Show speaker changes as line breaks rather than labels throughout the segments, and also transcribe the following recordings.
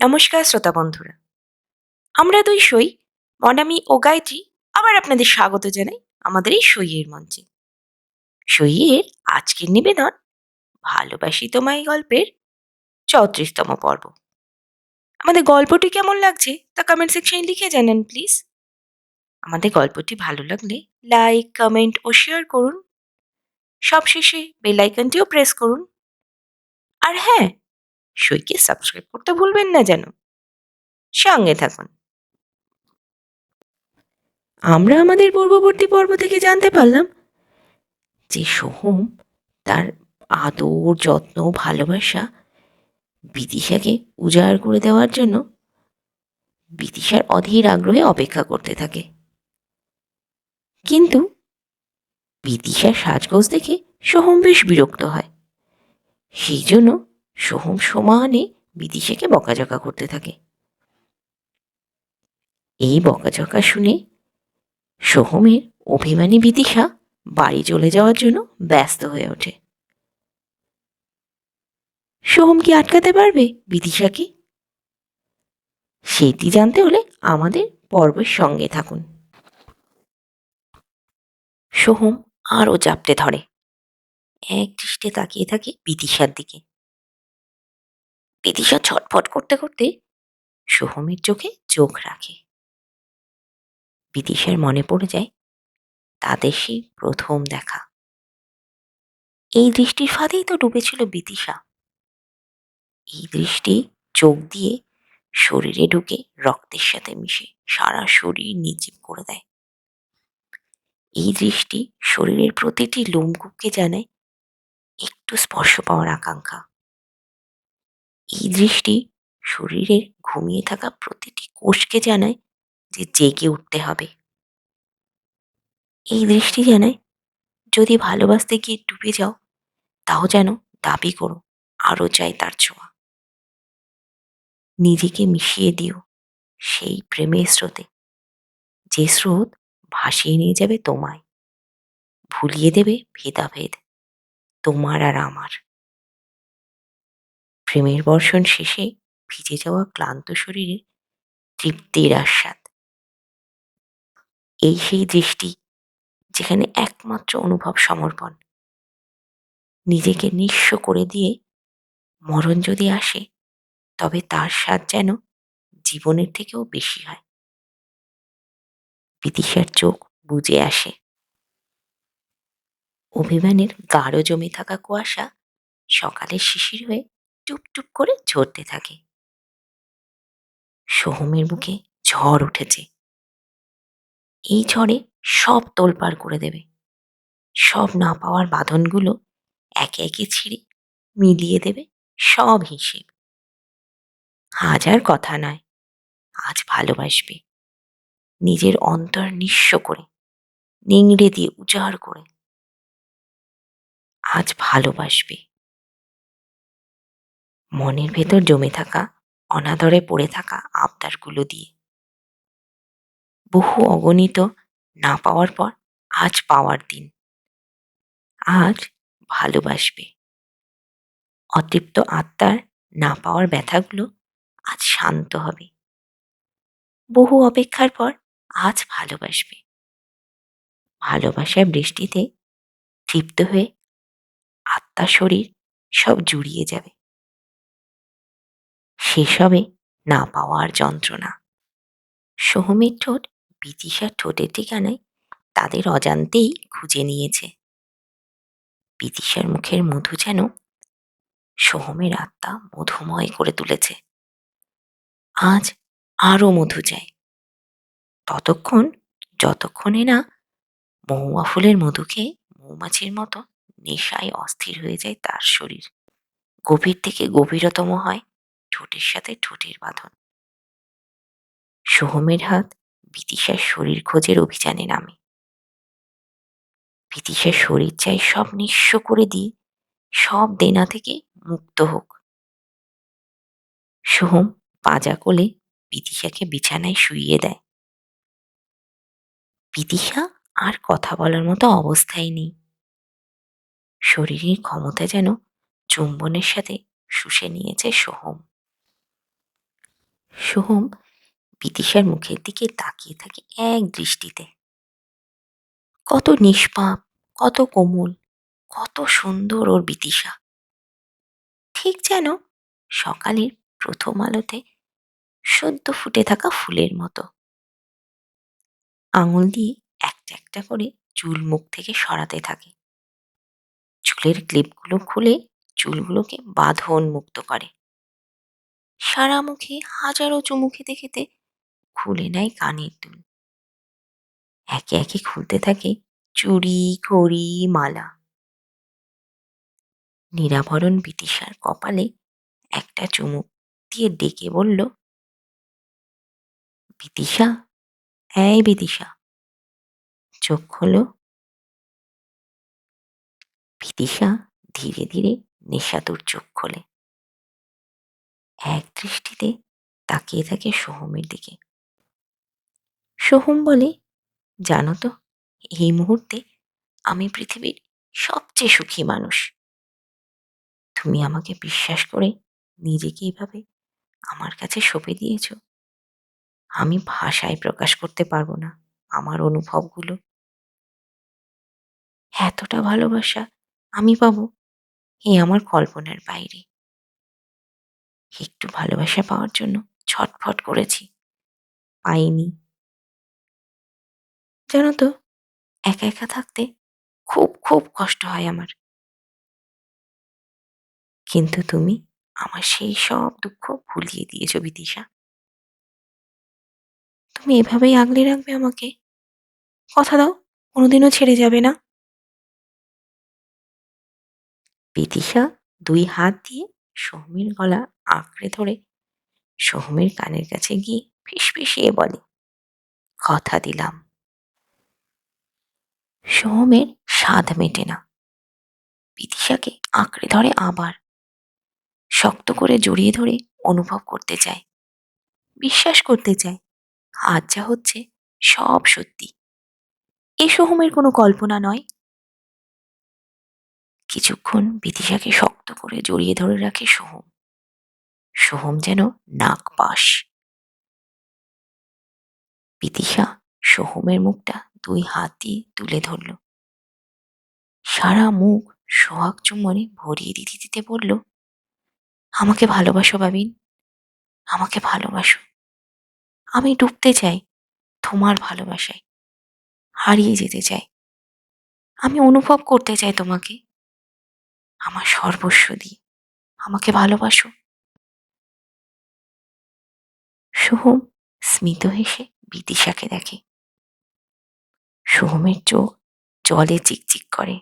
নমস্কার শ্রোতা বন্ধুরা। আমরা দুই সই, মনামি ও গায়ত্রী, আবার আপনাদের স্বাগত জানাই আমাদের এই সইয়ের মঞ্চে। সইয়ের আজকের নিবেদন ভালোবাসি তোমায় গল্পের চৌত্রিশতম পর্ব। আমাদের গল্পটি কেমন লাগছে তা কমেন্ট সেকশনে লিখে জানান প্লিজ আমাদের গল্পটি ভালো লাগলে লাইক কমেন্ট ও শেয়ার করুন। সবশেষে বেল আইকনটিও প্রেস করুন। আর হ্যাঁ সইকে সাবস্ক্রাইব করতে ভুলবেন না যেন। সঙ্গে থাকুন। আমরা আমাদের পূর্ববর্তী পর্ব থেকে জানতে পারলাম যে সোহম তার আদর, যত্ন, ভালোবাসা বিদিশাকে উজাড় করে দেওয়ার জন্য বিদিশার অধীর আগ্রহে অপেক্ষা করতে থাকে। কিন্তু বিদিশার সাজগোজ দেখে সোহম বেশ বিরক্ত হয়। সেই জন্য সোহম সমানে বিদিশাকে বকাঝকা করতে থাকে। এই বকাঝকা শুনে সোহমের অভিমানী বিদিশা বাড়ি চলে যাওয়ার জন্য ব্যস্ত হয়ে ওঠে। সোহম কি আটকাতে পারবে বিদিশাকে? সেটি জানতে হলে আমাদের পর্বের সঙ্গে থাকুন। সোহম আরও চাপটে ধরে। এক দৃষ্টে তাকিয়ে থাকে বিদিশার দিকে। বিদিশা ছটফট করতে করতে সোহমের চোখে চোখ রাখে। বিদিশার মনে পড়ে যায় তাদের সেই প্রথম দেখা। এই দৃষ্টির ফাঁদেই তো ডুবেছিল বিদিশা। এই দৃষ্টি চোখ দিয়ে শরীরে ঢুকে রক্তের সাথে মিশে সারা শরীর নির্জীব করে দেয়। এই দৃষ্টি শরীরের প্রতিটি লোমকূপকে জানায় একটু স্পর্শ পাওয়ার আকাঙ্ক্ষা। এই দৃষ্টি শরীরের ঘুমিয়ে থাকা প্রতিটি কোষকে জানায় যে জেগে উঠতে হবে। এই দৃষ্টি জানায়, যদি ভালোবাসতে গিয়ে ডুবে যাও, তাও যেন দাবি করো আরও চাই তার ছোঁয়া। নিজেকে মিশিয়ে দিও সেই প্রেমের স্রোতে। যে স্রোত ভাসিয়ে নিয়ে যাবে তোমায়। ভুলিয়ে দেবে ভেদাভেদ, তোমার আর আমার। প্রেমের বর্ষণ শেষে ভিজে যাওয়া ক্লান্ত শরীরে তৃপ্তির আস্বাদ। এই সেই দৃষ্টি যেখানে একমাত্র অনুভব সমর্পণ। নিজেকে নিঃস্ব করে দিয়ে মরণ যদি আসে, তবে তার স্বাদ যেন জীবনের থেকেও বেশি হয়। বিদিশার চোখ বুঝে আসে। অভিমানের গাঢ় জমে থাকা কুয়াশা সকালের শিশির হয়ে টুপ টুপ করে ঝরতে থাকে। সোহমের বুকে ঝড় উঠেছে। এই ঝড়ে সব তোলপাড় করে দেবে। সব না পাওয়ার বাঁধনগুলো একে একে ছিঁড়ে মিলিয়ে দেবে সব হিসেব। হাজার কথা নয়, আজ ভালোবাসবে। নিজের অন্তর নিঃস্ব করে, নিংড়ে দিয়ে উজাড় করে। আজ ভালোবাসবে। মনের ভেতর জমে থাকা, অনাদরে পড়ে থাকা আবদারগুলো দিয়ে। বহু অগণিত না পাওয়ার পর আজ পাওয়ার দিন। আজ ভালোবাসবে। অতৃপ্ত আত্মার না পাওয়ার ব্যথাগুলো আজ শান্ত হবে। বহু অপেক্ষার পর আজ ভালোবাসবে। ভালোবাসার বৃষ্টিতে তৃপ্ত হয়ে আত্মা শরীর সব জুড়িয়ে যাবে। হবে না পাওয়ার যন্ত্রণা। সোহমের ঠোঁট বিদিশার ঠোঁটের ঠিকানায় তাদের অজান্তেই খুঁজে নিয়েছে। বিদিশার মুখের মধু যেন সোহমের আত্মা মধুময় করে তুলেছে। আজ আরও মধু চাই ততক্ষণ, যতক্ষণে না মহুয়া ফুলের মধু খেয়ে মৌমাছির মতো নেশায় অস্থির হয়ে যায় তার শরীর। গভীর থেকে গভীরতম হয় ঠোঁটের সাথে ঠোঁটের বাঁধন। সোহমের হাত বিতিশার শরীর খোঁজের অভিযানে নামে। বিদিশার শরীর চাই সব নিঃস্ব করে দিয়ে সব দেনা থেকে মুক্ত হোক। সোহম পাজা কোলে বিতিশাকে বিছানায় শুইয়ে দেয়। বিদিশা আর কথা বলার মতো অবস্থায় নেই। শরীরের ক্ষমতা যেন চুম্বনের সাথে শুষে নিয়েছে সোহম। সোহম বিদিশার মুখের দিকে তাকিয়ে থাকে এক দৃষ্টিতে। কত নিষ্পাপ, কত কোমল, কত সুন্দর ওর বিতিশা ঠিক যেন সকালের প্রথম আলোতে সদ্য ফুটে থাকা ফুলের মতো। আঙুল দিয়ে একটা একটা করে চুল মুখ থেকে সরাতে থাকে। চুলের ক্লিপগুলো খুলে চুলগুলোকে বাঁধন মুক্ত করে। সারা মুখে হাজারো চুমু খেতে খুলে নেয় কানের দুল। একে একে খুলতে থাকে চুড়ি, ঘড়ি, মালা। নিরাভরণ বিদিশার কপালে একটা চুমুক দিয়ে ডেকে বলল বিদিশা এই বিদিশা চোখ খোলো। বিদিশা ধীরে ধীরে নেশাতুর চোখ খোলে। এক দৃষ্টিতে তাকিয়ে থাকে সোহমের দিকে। সোহম বলে, জানো তো, এই মুহূর্তে আমি পৃথিবীর সবচেয়ে সুখী মানুষ। তুমি আমাকে বিশ্বাস করে নিজেকে এইভাবে আমার কাছে সঁপে দিয়েছ। আমি ভাষায় প্রকাশ করতে পারব না আমার অনুভবগুলো। এতটা ভালোবাসা আমি পাবো এ আমার কল্পনার বাইরে। একটু ভালোবাসা পাওয়ার জন্য ছটফট করেছি। পাইনি। জানো তো, একা একা থাকতে খুব খুব কষ্ট হয় আমার। কিন্তু তুমি আমার সেই সব দুঃখ ভুলিয়ে দিয়েছ, বিদিশা। তুমি এভাবেই আগলে রাখবে আমাকে। কথা দাও, কোনোদিনও ছেড়ে যাবে না। বিদিশা, দুই হাত দিয়ে সোহমের গলা আঁকড়ে ধরে সোহমের কানের কাছে গিয়ে ফিসফিসিয়ে বলে, কথা দিলাম। সোহমের স্বাদ মেটে না। বিদিশাকে আঁকড়ে ধরে আবার শক্ত করে জড়িয়ে ধরে অনুভব করতে চায়, বিশ্বাস করতে চায়, আজ যা হচ্ছে সব সত্যি। এ সোহমের কোনো কল্পনা নয়। কিছুক্ষণ বিদিশাকে শক্ত করে জড়িয়ে ধরে রাখে সোহম সোহম যেন নাক পাশ। বিদিশা সোহমের মুখটা দুই হাত দিয়ে তুলে ধরল। সারা মুখ সোহাগ চুম্বনে ভরিয়ে দিতে দিতে বলল, আমাকে ভালোবাসো বাবিন, আমাকে ভালোবাসো। আমি ডুবতে চাই তোমার ভালোবাসায়, হারিয়ে যেতে চাই। আমি অনুভব করতে চাই তোমাকে। আমার সর্বস্ব দিয়ে আমাকে ভালোবাসো। সোহম স্মিত হেসে বিদিশাকে দেখে। সোহমের চোখ জলে চিকচিক করে।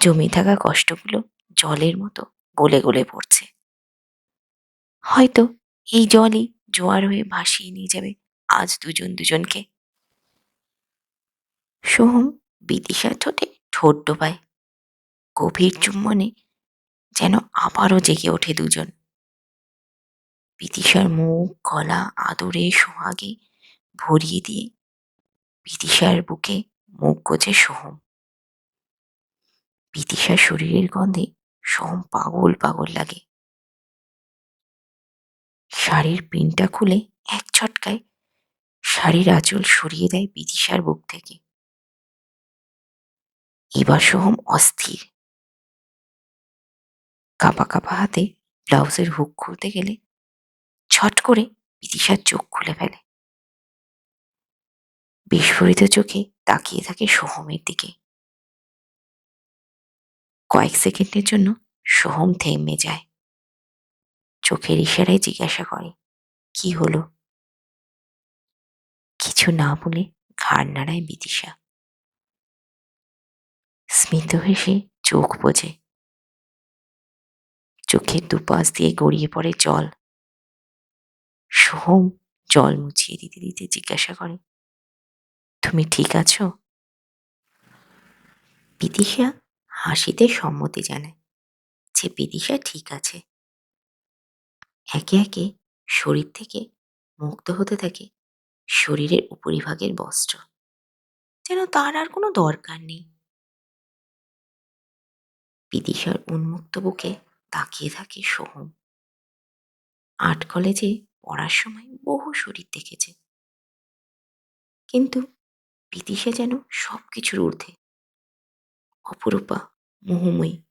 জমে থাকা কষ্টগুলো জলের মতো গলে গলে পড়ছে। হয়তো এই জলই জোয়ার হয়ে ভাসিয়ে নিয়ে যাবে আজ দুজন দুজনকে। সোহম বিদিশার ঠোঁটে ঠোঁট ডোবায়। গভীর চুম্বনে যেন আবারও জেগে ওঠে দুজন। বিদিশার মুখ, গলা, আদরে সোহাগে ভরিয়ে দিয়ে বিদিশার বুকে মুখ গোছে সোহম। বিদিশার শরীরের গন্ধে সোহম পাগল পাগল লাগে। শাড়ির পিনটা খুলে এক ছটকায় শাড়ির আঁচল সরিয়ে দেয় বিদিশার বুক থেকে। এবার সোহম অস্থির। কাপা কাপা হাতে ব্লাউজের হুক খুলতে গেলে ছট করে বিদিশার চোখ খুলে ফেলে। বিস্ফোরিত চোখে তাকিয়ে থাকে সোহমের দিকে। কয়েক সেকেন্ডের জন্য সোহম থেমে যায়। চোখের ইশারায় জিজ্ঞাসা করে, কি হলো? কিছু না বলে ঘাড় নাড়ায় বিদিশা। স্মিত হেসে চোখ বোঝে। চোখের দুপাশ দিয়ে গড়িয়ে পড়ে জল। সোহম জল মুছিয়ে দিতে দিতে জিজ্ঞাসা করে, তুমি ঠিক আছো? বিদিশা হাসিতে সম্মতি জানায় যে বিদিশা ঠিক আছে। একে একে শরীর থেকে মুক্ত হতে থাকে শরীরের উপরিভাগের বস্ত্র। যেন তার আর কোনো দরকার নেই। বিদিশার উন্মুক্ত বুকে তাকিয়ে থাকে সোহম। আট কলেজে পড়ার সময় বহু শরীর দেখেছে। কিন্তু বিদিশা যেন সব কিছুর ঊর্ধ্বে। অপরূপা, মোহময়ী।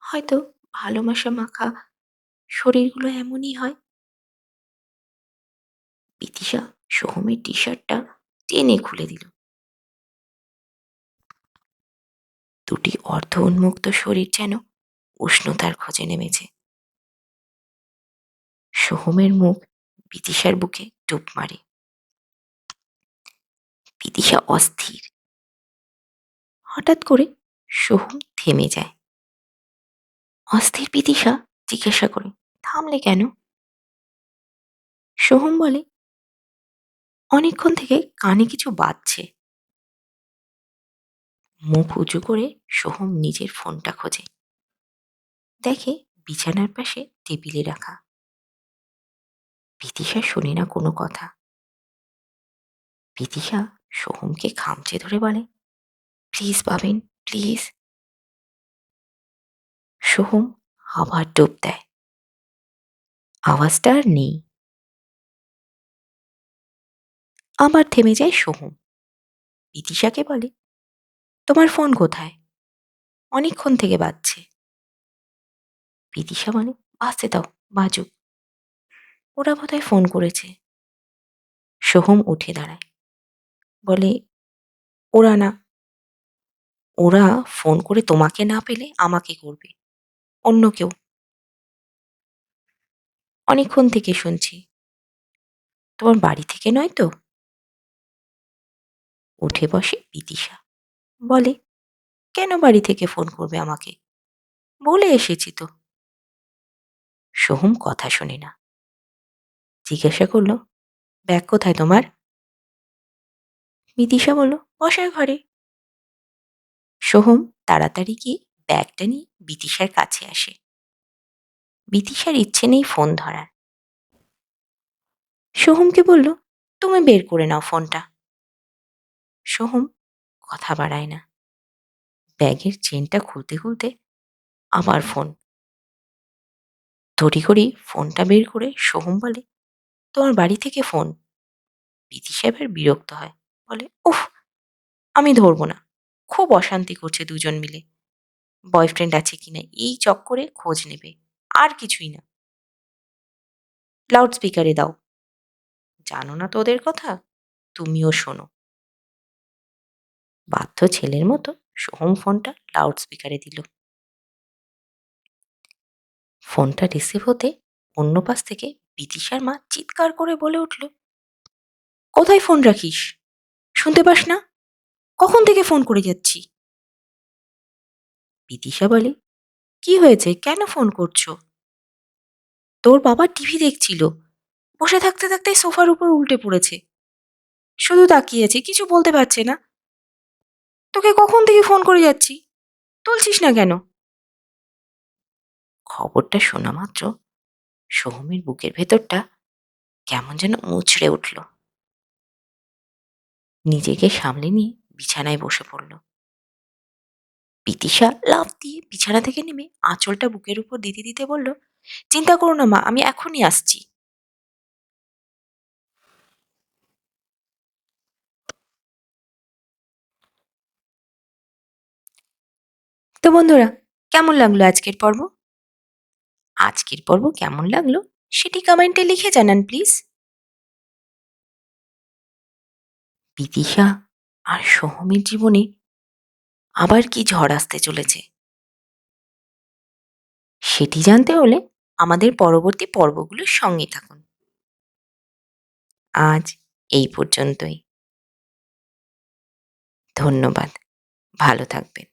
হয়তো ভালোবাসা মাখা শরীরগুলো এমনই হয়। বিদিশা সোহমের টি শার্টটা টেনে খুলে দিল। দুটি অর্ধ উন্মুক্ত শরীর যেন উষ্ণতার খোঁজে নেমেছে। সোহমের মুখ বিদিশার বুকে ডুব মারে। বিদিশা অস্থির। হঠাৎ করে সোহম থেমে যায়। অস্থির বিদিশা জিজ্ঞাসা করে, থামলে কেন? সোহম বলে, অনেকক্ষণ থেকে কানে কিছু বাজছে। মুখ উঁচু করে সোহম নিজের ফোনটা খোঁজে। দেখে বিছানার পাশে টেবিলে রাখা। বিদিশা শোনে না কোনো কথা। বিদিশা সোহমকে খামচে ধরে বলে, প্লিজ পাবেন, প্লিজ। সোহম আবার ডুব দেয়। আওয়াজটা আর নেই। আবার থেমে যায় সোহম। বিদিশাকে বলে, তোমার ফোন কোথায়? অনেকক্ষণ থেকে বাজছে। বিদিশা বলে বাজতে দাও, বাজুক। ওরা বোধহয় ফোন করেছে। সোহম উঠে দাঁড়ায়। বলে, ওরা না, ওরা ফোন করে তোমাকে না পেলে আমাকে করবে, অন্য কেউ। অনেকক্ষণ থেকে শুনছি, তোমার বাড়ি থেকে নয় তো? উঠে বসে বিদিশা বলে, কেন বাড়ি থেকে ফোন করবে আমাকে? বলে এসেছি তো। সোহম কথা শোনে না। জিজ্ঞাসা করল, ব্যাগ কোথায় তোমার? বিদিশা বলল বসার ঘরে। সোহম তাড়াতাড়ি গিয়ে ব্যাগটা নিয়ে বিতিশার কাছে আসে। বিতিশার ইচ্ছে নেই ফোন ধরার। সোহমকে বলল, তুমি বের করে নাও ফোনটা। সোহম কথা বাড়ায় না। ব্যাগের চেনটা খুলতে খুলতে আবার ফোন। তড়ি তড়িঘড়ি ফোনটা বের করে সোহম বলে তোমার বাড়ি থেকে ফোন বিদিশা এবার বিরক্ত হয়। বলে, উফ, আমি ধরবো না। খুব অশান্তি করছে দুজন মিলে। বয়ফ্রেন্ড আছে কিনা এই চক্করে খোঁজ নেবে। আর কিছুই না। লাউড স্পিকারে দাও। জানো না তো ওদের কথা? তুমিও শোনো। বাধ্য ছেলের মতো সোহম ফোনটা লাউড স্পিকারে দিল। ফোনটা রিসিভ হতে অন্য পাশ থেকে বিদিশার মা চিৎকার করে বলে উঠল, কোথায় ফোন রাখিস? শুনতে পাস না? কখন থেকে ফোন করে যাচ্ছি? বিদিশা বলে, কি হয়েছে? কেন ফোন করছ? তোর বাবা টিভি দেখছিল। বসে থাকতে থাকতে সোফার উপর উল্টে পড়েছে। শুধু তাকিয়েছে কিছু বলতে পারছে না। তোকে কখন থেকে ফোন করে যাচ্ছি? তুলছিস না কেন? খবরটা শোনা মাত্র সোহমের বুকের ভেতরটা কেমন যেন মুচড়ে উঠল। নিজেকে সামলে নিয়ে বিছানায় বসে পড়ল। পিতিশা লাফ দিয়ে বিছানা থেকে নেমে আঁচলটা বুকের উপর দিতে দিতে বলল, চিন্তা করো না মা, আমি এখনই আসছি। তো বন্ধুরা, কেমন লাগল আজকের পর্ব? আজকের পর্ব কেমন লাগল সেটি কমেন্টে লিখে জানান, প্লিজ। বিদিশা আর সোহমের জীবনে আবার কি ঝড় আসতে চলেছে? সেটি জানতে হলে আমাদের পরবর্তী পর্বগুলোর সঙ্গে থাকুন। আজ এই পর্যন্তই। ধন্যবাদ। ভালো থাকবেন।